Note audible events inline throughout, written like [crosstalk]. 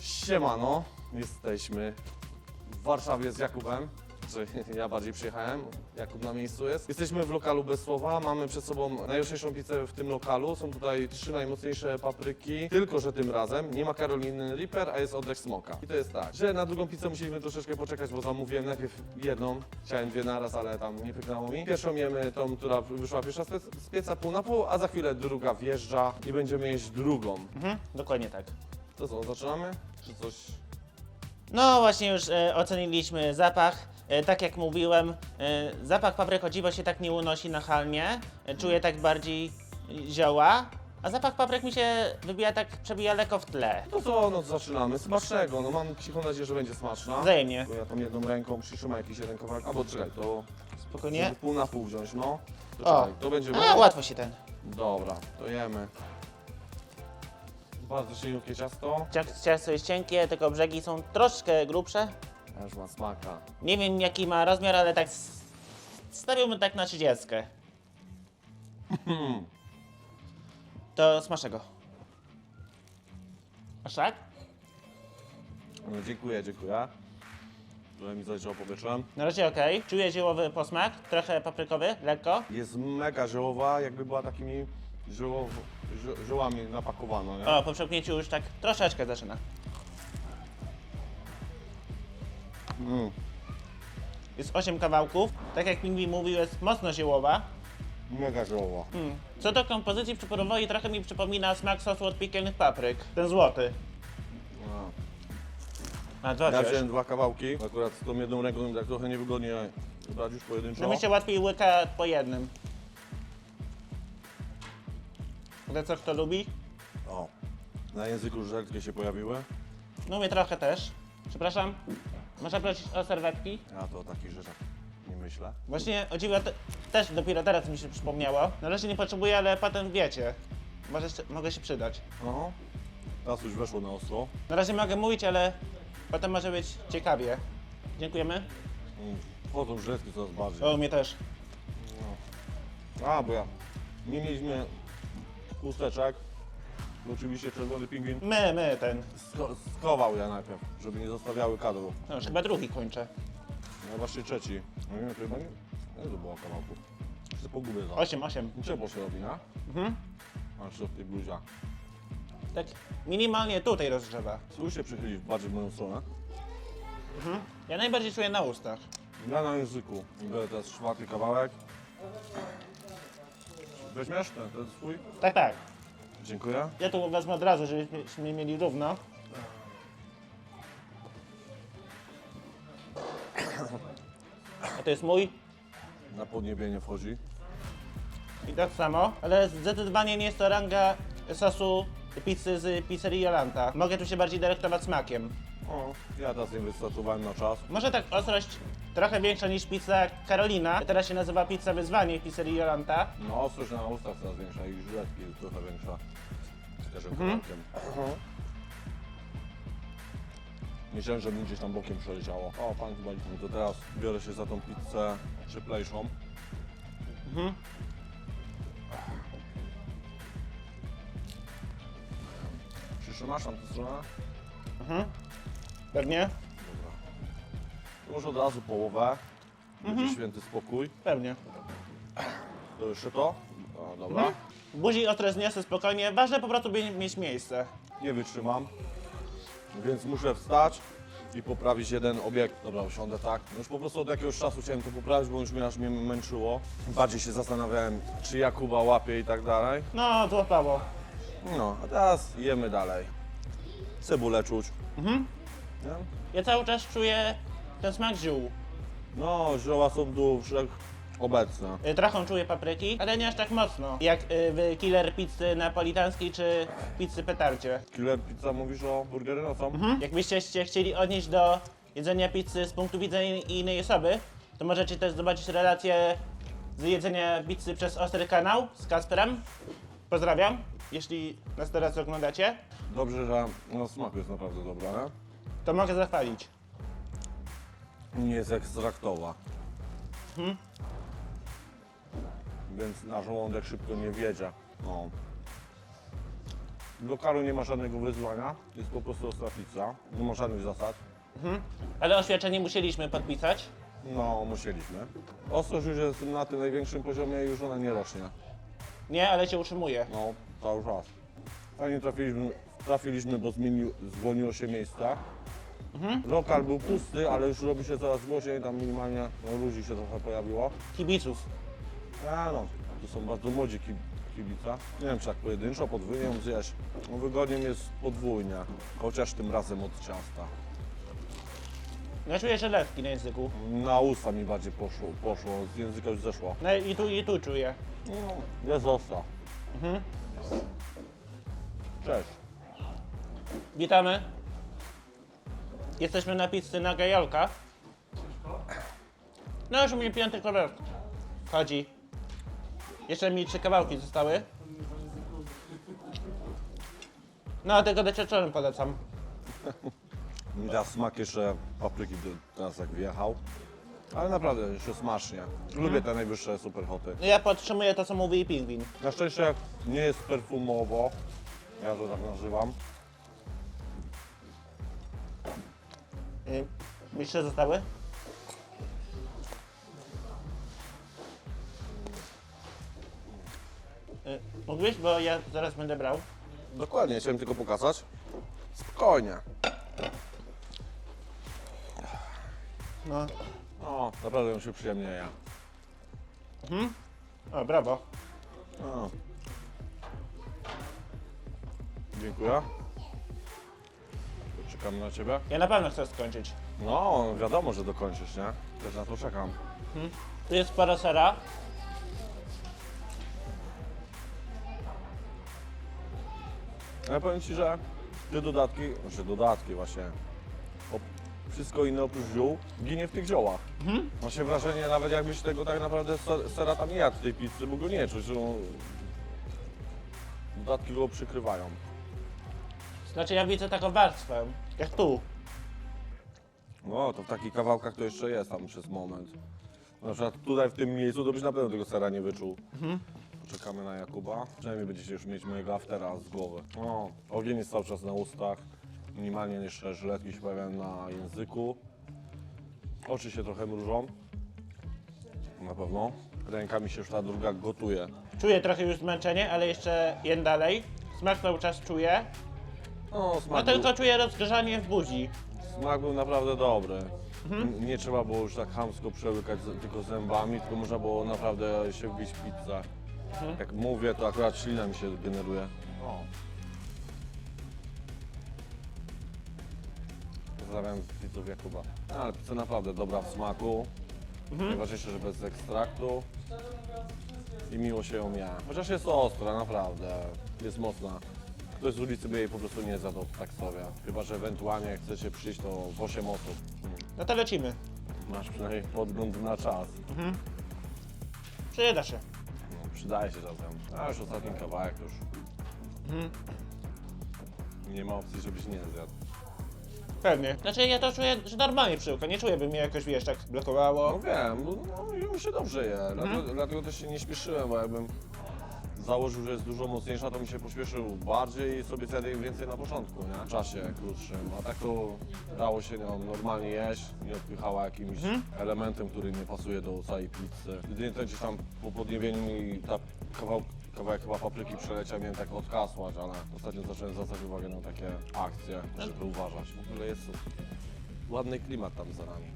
Siemano, jesteśmy w Warszawie z Jakubem. Czy [laughs] ja bardziej przyjechałem, Jakub na miejscu jest. Jesteśmy w lokalu bez słowa, mamy przed sobą najostrzejszą pizzę w tym lokalu. Są tutaj trzy najmocniejsze papryki, tylko że tym razem nie ma Karoliny Reaper, a jest oddech smoka. I to jest tak, że na drugą pizzę musieliśmy troszeczkę poczekać, bo zamówiłem najpierw jedną, chciałem dwie naraz, ale tam nie pyknęło mi. Pierwszą jemy tą, która wyszła pierwsza z pieca pół na pół, a za chwilę druga wjeżdża i będziemy jeść drugą. Mhm, dokładnie tak. To co, zaczynamy? Czy coś... No właśnie już e, oceniliśmy zapach. E, tak jak mówiłem, e, zapach papryk o dziwo się tak nie unosi nachalnie. E, czuję tak bardziej zioła. A zapach papryk mi się wybija tak, przebija lekko w tle. No to no, zaczynamy. Smacznego. No mam cichą nadzieję, że będzie smaczna. Wzajemnie. Bo ja tam jedną ręką przytrzymam jakiś jeden kawałek. Albo czekaj, to Spokojnie. żeby pół na pół wziąć, no. To O. czekaj, to będzie... A, łatwo się ten. Dobra, to jemy. Bardzo cieniutkie ciasto. Cias- Ciasto jest cienkie, tylko brzegi są troszkę grubsze. Aż ma smaka. Nie wiem jaki ma rozmiar, ale tak s- stawiłbym tak na 30. To smacznego. Aż tak? No, dziękuję, dziękuję. Że mi zaleciało powietrzem. Na razie ok. Czuję ziołowy posmak, trochę paprykowy, lekko. Jest mega ziołowa, jakby była takimi ziołow... ziołami napakowana, nie? O, po przełknięciu już tak troszeczkę zaczyna. Mm. Jest 8 kawałków. Tak jak Pingwin mówił, jest mocno ziołowa. Mega ziołowa. Mm. Co do kompozycji przyporowej, trochę mi przypomina smak sosu od piekielnych papryk. Ten złoty. No. A, dwa Ja wziąłem dwa kawałki, akurat z tą jedną ręką tak trochę niewygodnie brać już pojedynczo. No mi się łatwiej łyka po jednym. Ale co kto lubi? O, na języku żeltkie się pojawiły. No mnie trochę też. Przepraszam. Można prosić o serwetki? Ja to o takich rzeczach nie myślę. Właśnie o dziwo te, też dopiero teraz mi się przypomniało. Na razie nie potrzebuję, ale potem wiecie. Może mogę się przydać. No, teraz już weszło na ostro. Na razie mogę mówić, ale potem może być ciekawie. Dziękujemy. Mm, Wchodzą żeltki coraz bardziej. O, mnie też. A, bo ja nie mieliśmy chusteczek. Oczywiście czerwony pingwin My, my ten. sko- skował ja najpierw, żeby nie zostawiały kadru. No już chyba drugi kończę. Ja właśnie trzeci. No nie chyba nie... Nie to było kawałku. Się pogubię za. Osiem, osiem. Ciepło się robi, nie? Mhm. Masz w tej bluzie. Tak minimalnie tutaj rozgrzewa. Spróbuj się przychylić bardziej w moją stronę. Mhm. Ja najbardziej czuję na ustach. Ja na języku. Biorę teraz czwarty kawałek. Weźmiesz ten, ten swój? Tak, tak. Dziękuję. Ja tu wezmę od razu, żebyśmy mieli równo. A to jest mój Na podniebienie wchodzi. i tak samo, ale zdecydowanie nie jest to ranga sosu pizzy z pizzerii Jolanta. Mogę tu się bardziej delektować smakiem. O, ja teraz nie wystartowałem na czas. Może tak ostrość trochę większa niż pizza Karolina. Teraz się nazywa pizza wyzwanie w pizzerii Jolanta. No ostrość na ustach coraz większa i żyletki jest trochę większa. Z każdym kawałkiem. Myślałem, że mi gdzieś tam bokiem przeleciało. O, pan chyba no to teraz biorę się za tą pizzę trzyplejszą. Mhm. Przytrzymasz tam tę stronę? Mhm. Pewnie? Może od razu połowę. Będzie święty spokój. Pewnie. To jeszcze to? O, dobra. Buzi ostre zniosę spokojnie. Ważne po prostu by mieć miejsce. Nie wytrzymam. Więc muszę wstać i poprawić jeden obiekt. Dobra, usiądę tak. No już po prostu od jakiegoś czasu chciałem to poprawić, bo już mnie aż mnie męczyło. Bardziej się zastanawiałem, czy Jakuba łapie i tak dalej. No, złapało. No, a teraz jemy dalej. Cebulę czuć. Mhm. Ja cały czas czuję ten smak ziół. No, zioła są tu obecne. Y, Trochę czuję papryki, ale nie aż tak mocno. Jak y, w killer pizzy napolitańskiej czy pizzy petarcie. Killer pizza mówisz o burgery no są? Jakbyście się chcieli odnieść do jedzenia pizzy z punktu widzenia innej osoby, to możecie też zobaczyć relację z jedzenia pizzy przez Ostry Kanał z Kasperem. Pozdrawiam, jeśli nas teraz oglądacie, Dobrze, że no, smak jest naprawdę dobry, nie? to mogę zachwalić. Nie jest ekstraktowa. Mhm. Więc na żołądek szybko nie wiedzie. No. W lokalu nie ma żadnego wyzwania, jest po prostu ostra pizza, nie ma żadnych zasad. Ale oświadczenie musieliśmy podpisać. No, musieliśmy. Ostrość już jest na tym największym poziomie i już ona nie rośnie. Nie, ale cię utrzymuje. No, cały czas. Fajnie trafiliśmy, trafiliśmy bo zmienił, zwolniło się miejsca. Lokal był pusty, ale już robi się coraz głośniej, tam minimalnie no, ludzi się trochę pojawiło. Kibiców. A no, tu są bardzo młodzi ki- kibica. Nie wiem, czy tak pojedynczo, podwójnie zjeść. No, wygodniej jest podwójnie, chociaż tym razem od ciasta. Ja czuję żelewki na języku. Na usta mi bardziej poszło, poszło z języka już zeszło. No i tu, i tu czuję. No, jest ostra. Cześć. Witamy. Jesteśmy na pizzy na Gajolka. No już mi piąty kawałek chodzi. Jeszcze mi trzy kawałki zostały. No, tego doświadczonym polecam. Mi teraz smak jeszcze papryki do- teraz jak wjechał. Ale naprawdę jeszcze smacznie. Lubię te najwyższe superhoty. No ja podtrzymuję to, co mówi Pingwin. Na szczęście nie jest perfumowo. Ja to tak nazywam. Mi trzy zostały. Y, Mógłbyś, bo ja zaraz będę brał. Dokładnie, chciałem tylko pokazać. Spokojnie. No. O, naprawdę ją się przyjemnie je. O, brawo. O. Dziękuję. Czekam na Ciebie. Ja na pewno chcę skończyć. No, wiadomo, że dokończysz, nie? Też na to czekam. Tu jest sporo sera. Ale powiem Ci, że te dodatki, znaczy dodatki właśnie, wszystko inne oprócz ziół ginie w tych ziołach. Ma się wrażenie, nawet jakbyś tego tak naprawdę ser- sera tam nie jadł tej pizzy, bo go nie czuć, że on- dodatki go przykrywają. Znaczy ja widzę taką warstwę, jak tu. No, to w takich kawałkach to jeszcze jest tam przez moment. Na przykład tutaj w tym miejscu to byś na pewno tego sera nie wyczuł. Poczekamy na Jakuba. Przynajmniej będziecie już mieć mojego aftera z głowy. O, ogień jest cały czas na ustach. Minimalnie jeszcze żyletki się pojawiają na języku. Oczy się trochę mrużą. Na pewno. Rękami się już ta druga gotuje. Czuję trochę już zmęczenie, ale jeszcze jem dalej. Smak cały czas czuję. No, No smak, był, tylko czuję rozgrzanie w buzi. smak był naprawdę dobry. N- Nie trzeba było już tak chamsko przełykać z, tylko zębami, tylko można było naprawdę się wbić w pizzę. Jak mówię, to akurat ślina mi się generuje. O. Pozdrawiam widzów Jakuba. Ale pizza naprawdę dobra w smaku. Najważniejsze, że bez ekstraktu. I miło się ją je. Chociaż jest ostra, naprawdę. Jest mocna. Ktoś z ulicy by jej po prostu nie zadał tak sobie. Chyba, że ewentualnie jak chcecie przyjść, to w 8 osób. No to lecimy. Masz przynajmniej podgląd na czas. Przyda się. No, przydaje się czasem. A już ostatni kawałek to już. Nie ma opcji, żebyś nie zjadł. Pewnie. Znaczy ja to czuję, że normalnie przyłka. Nie czuję, by mnie jakoś, wiesz, tak blokowało. No wiem, no, i mi się dobrze je. Dlatego, dlatego też się nie śpieszyłem, bo jakbym założył, że jest dużo mocniejsza, to mi się pośpieszył bardziej i sobie jej więcej na początku, nie? W czasie krótszym. A tak to dało się nią normalnie jeść, nie odpychała jakimś elementem, który nie pasuje do całej pizzy. Jedynie to gdzieś tam po podniebieniu mi ta kawał, kawałek chyba papryki przeleciał, miałem tak odkasłać, ale ostatnio zacząłem zwracać uwagę na takie akcje, żeby uważać. W ogóle jest ładny klimat tam za nami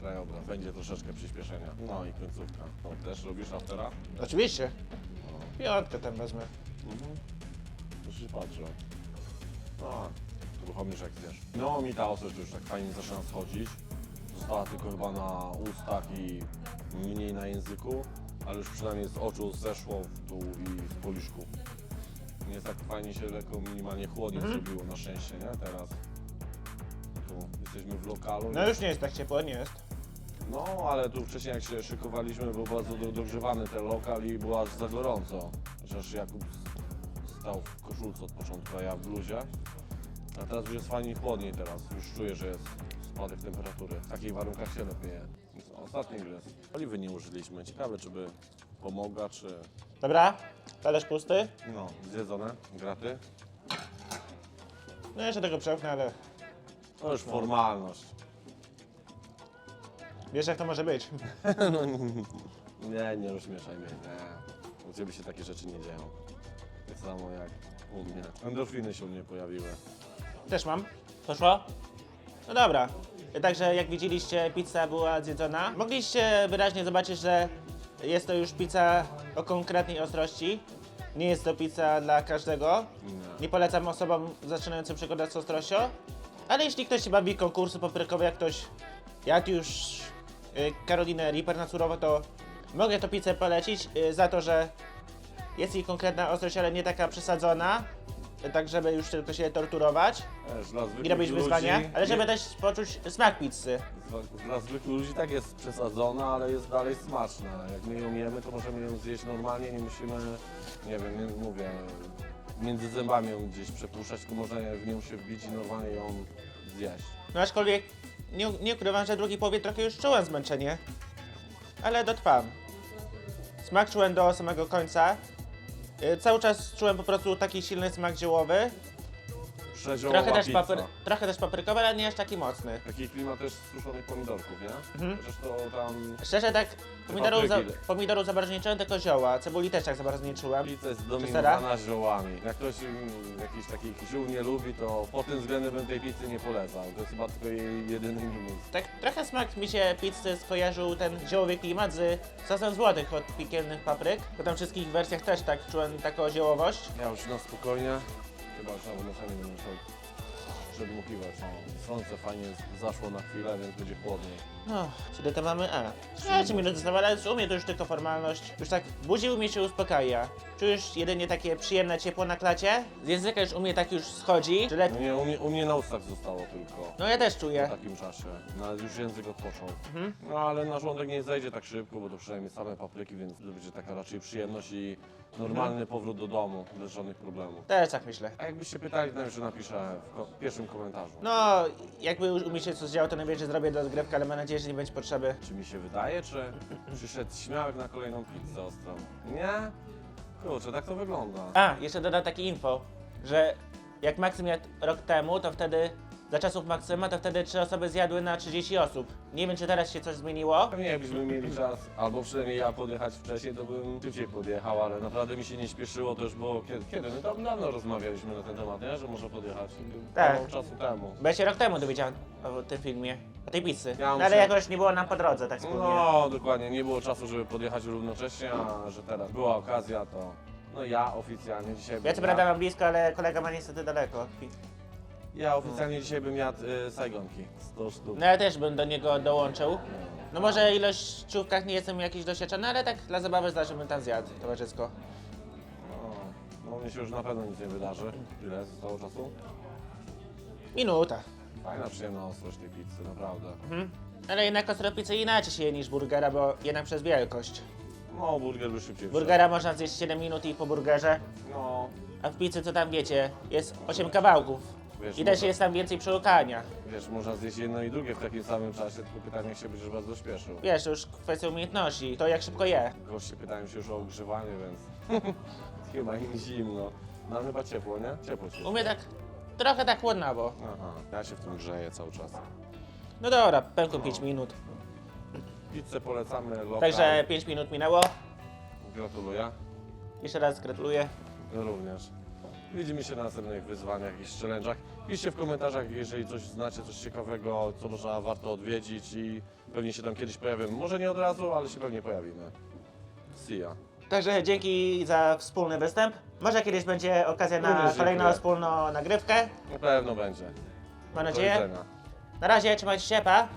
krajobraz. Będzie troszeczkę przyspieszenia. No i końcówka. No, też robisz aftera? Oczywiście. Piątkę tam wezmę. Mhm. Już się patrzę. No, uruchomisz jak zjesz. No mi ta ostrość już tak fajnie zaczyna schodzić. Została tylko chyba na ustach i mniej na języku, ale już przynajmniej z oczu zeszło w dół i z poliszku. Nie jest tak fajnie się lekko minimalnie chłodniej zrobiło na szczęście, nie? Teraz. Tu jesteśmy w lokalu. No już nie jest tak ciepło, nie jest. No, ale tu wcześniej jak się szykowaliśmy, był bardzo do- dogrzewany ten lokal i było aż za gorąco. Chociaż Jakub s- stał w koszulce od początku, a ja w bluzie. A teraz już jest fajnie chłodniej teraz. Już czuję, że jest spadek temperatury. W takich warunkach się lepiej je. Ostatni gryz. Oliwy nie użyliśmy. Ciekawe, czy by pomogła, czy Dobra, talerz pusty. No, zjedzone, graty. No jeszcze tego przełknę, ale To już formalność. Wiesz jak to może być. [laughs] no, nie, nie rozśmieszaj mnie, nie. U Ciebie się takie rzeczy nie dzieją. Tak samo jak u mnie. Endorfiny się u mnie pojawiły. Też mam. Poszło? No dobra. Także jak widzieliście, pizza była zjedzona. Mogliście wyraźnie zobaczyć, że jest to już pizza o konkretnej ostrości. Nie jest to pizza dla każdego. Nie. Nie polecam osobom zaczynającym przygodę z ostrością. Ale jeśli ktoś się bawi konkursy paprykowe, jak ktoś, jak już Karolinę Reaper na surowo, to mogę to pizzę polecić y, za to, że jest jej konkretna ostrość, ale nie taka przesadzona, y, tak żeby już tylko się torturować zwykłych i robić ludzi, wyzwanie, ale żeby też poczuć smak pizzy. Dla- Dla zwykłych ludzi tak jest przesadzona, ale jest dalej smaczna. Jak my ją jemy, to możemy ją zjeść normalnie, nie musimy, nie wiem, nie, mówię, między zębami ją gdzieś przepuszczać, tylko można w nią się wbić i normalnie ją zjeść. No aczkolwiek nie, nie ukrywam, że w drugiej połowie trochę już czułem zmęczenie, ale dotrwam. Smak czułem do samego końca. Y, Cały czas czułem po prostu taki silny smak ziołowy. Trochę też, pizza. papry, trochę też paprykowy, ale nie aż taki mocny. Taki klimat też suszonych pomidorków, nie? Mhm. Chociaż to tam Szczerze tak, pomidorów za, papryki. pomidorów za bardzo nie czułem, tylko zioła. Cebuli też tak za bardzo nie czułem. pizza jest sera? zdominowana ziołami. Jak ktoś mm, jakichś takich ziół nie lubi, to pod tym względem bym tej pizzy nie polecał. To jest chyba tylko jej jedyny minus. Tak trochę smak mi się pizzy skojarzył ten ziołowy klimat z sosem złotych od piekielnych papryk. Bo tam wszystkich wersjach też tak czułem taką ziołowość. Ja już na spokojnie, chyba już na wynoszenie będę musiał przedmuchiwać. O, Słońce fajnie zaszło na chwilę, więc będzie chłodniej. No, czyli to mamy A. 13 minut zostało, ale u mnie to już tylko formalność. Już tak budzi u mnie się uspokaja. Czujesz jedynie takie przyjemne ciepło na klacie? Z języka już u mnie tak już schodzi, że let... No nie, u, mnie, u mnie na ustach zostało tylko. No ja też W czuję. takim czasie. No, już język odpoczął. Mhm. No ale na żołądek nie zejdzie tak szybko, bo to przynajmniej same papryki, więc to będzie taka raczej przyjemność i normalny powrót do domu bez żadnych problemów. Też tak myślę. A jakbyście pytali, to jeszcze napiszę w ko- pierwszym komentarzu. No, jakby już u mnie się coś działo, to najwyżej zrobię rozgrywkę, ale mam nadzieję, że nie będzie potrzeby. Czy mi się wydaje, czy przyszedł śmiałek na kolejną pizzę ostrą? Nie? Kurczę, tak to wygląda. A, jeszcze dodam takie info, że jak Maksym jadł rok temu, to wtedy, za czasów Maksyma, to wtedy trzy osoby zjadły na 30 osób. Nie wiem, czy teraz się coś zmieniło. Pewnie jakbyśmy mieli czas, albo przynajmniej ja podjechać wcześniej, to bym szybciej podjechał, ale naprawdę mi się nie śpieszyło, to już było kiedy? kiedy? My tam dawno rozmawialiśmy na ten temat, nie? Że można podjechać. Tak. Kawał czasu temu. Bo ja się rok temu dowiedziałem o tym filmie, o tej pizzy. Ja no, muszę- ale jakoś nie było nam po drodze, tak wspólnie. No, dokładnie, nie było czasu, żeby podjechać równocześnie, a że teraz była okazja, to no ja oficjalnie dzisiaj Ja co prawda mam blisko, ale kolega ma niestety daleko. Ja oficjalnie dzisiaj bym jadł y, sajgonki. 100 sztuk. No ja też bym do niego dołączył. No może ilość czubkach nie jestem jakiś doświadczony, ale tak dla zabawy zdarzy bym tam zjadł towarzysko. No, no mnie się już na pewno nic nie wydarzy. Ile zostało czasu? Minuta. Fajna, przyjemna ostrość tej pizzy, naprawdę. Mhm. Ale jednak ostro pizzy inaczej się je niż burgera, bo jednak przez wielkość. No, burger by szybciej Burgera można zjeść 7 minut i po burgerze, wszedł. No, a w pizzy co tam wiecie, jest 8 kawałków. Wiesz, I też jest tam więcej przełykania. wiesz, można zjeść jedno i drugie w takim samym czasie, tylko pytanie, jak się będziesz bardzo śpieszył. Wiesz, to już kwestia umiejętności, to jak szybko je. Goście pytają się już o ogrzewanie, więc [laughs] chyba im zimno. Nam chyba ciepło, nie? Ciepło się. U mnie tak trochę tak chłodnawo. Aha, ja się w tym grzeję cały czas. No dobra, pękło 5 minut. Pizzę polecamy lokal. Także 5 minut minęło. Gratuluję. Jeszcze raz gratuluję. Również. Widzimy się na następnych wyzwaniach, jakichś challenge'ach. Piszcie w komentarzach, jeżeli coś znacie, coś ciekawego, co można warto odwiedzić i pewnie się tam kiedyś pojawimy. Może nie od razu, ale się pewnie pojawimy. See ya. Także dzięki za wspólny występ. Może kiedyś będzie okazja na Również kolejną dziękuję. wspólną nagrywkę. Na pewno będzie. Mam Do nadzieję. widzenia. Na razie, trzymajcie się, pa.